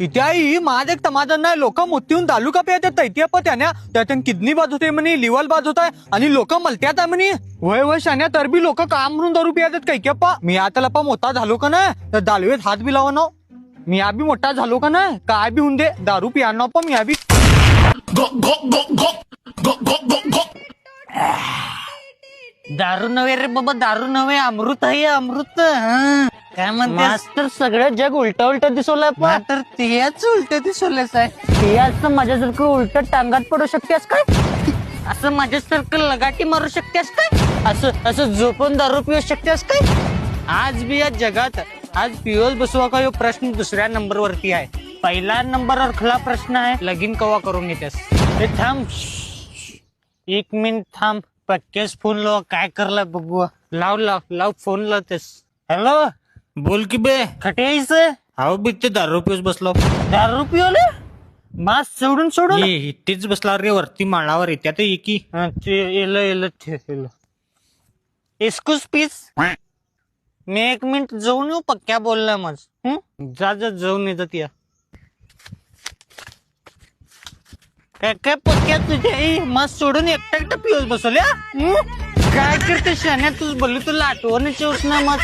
इथे आई माझ एक समाधान नाही लोक मोतीहून तालुका पे येतात. तैती पण त्याने त्यातून किडनी बाद होते म्हणे लिव्हर बाद होत. आहे आणि लोक मलत्यात आहे म्हणे. वय वय शान्या तर बी लोक काम म्हणून दारू पियातात काही पा मी आता पा मोठा झालो का नाही? तर दालवेत हात बी लावा ना. मी बी मोठा झालो का नाही? काय बी होऊन दे. दारू पिया ना पण मी बी दारू नव्हे रे बाबा दारू नव्हे. अमृत आहे अमृत. काय म्हणते मास्तर सगळं जग उलट उलट दिसवलंय पण. तर तेच उलट दिसवलेस आहे. ते असं माझ्यासारखं उलट टांगात पडू शकतेस काय? असं माझ्यासारखं लगाटी मारू शकतेस काय? असं असं झोपून दारू पिऊ शकतेस काय? आज बी या जगात आज पिओस बसवा का ह्यो प्रश्न दुसऱ्या नंबर वरती आहे. पहिला नंबरवर खला प्रश्न आहे लगीन कवा करून घेतेस? हे थांब. एक मिनिट थांब. पक्केच फोन लाव. काय करला बघू. लाव लाव लाव फोन लावतेस. हॅलो बोल की बे. खटे यायचं हाव बी ते दारू पिऊस बसलो दारू पिओले मास्क सोडून सोडून? ये इथेच बसला रे वरती माळावर येत्यात ये की हा, ते येलं येलं ते येलं. एक्सक्यूज प्लीज मी एक मिनिट जाऊन येऊ पक्क्या बोलला हं? जा जा जाऊन येतात या काय काय पक्क्या तुझ्या? मस्त सोडून एकटा एकटा पिऊस बसवल्या? काय करते शान्या तू बोलली तुला आठवणच येऊस ना मग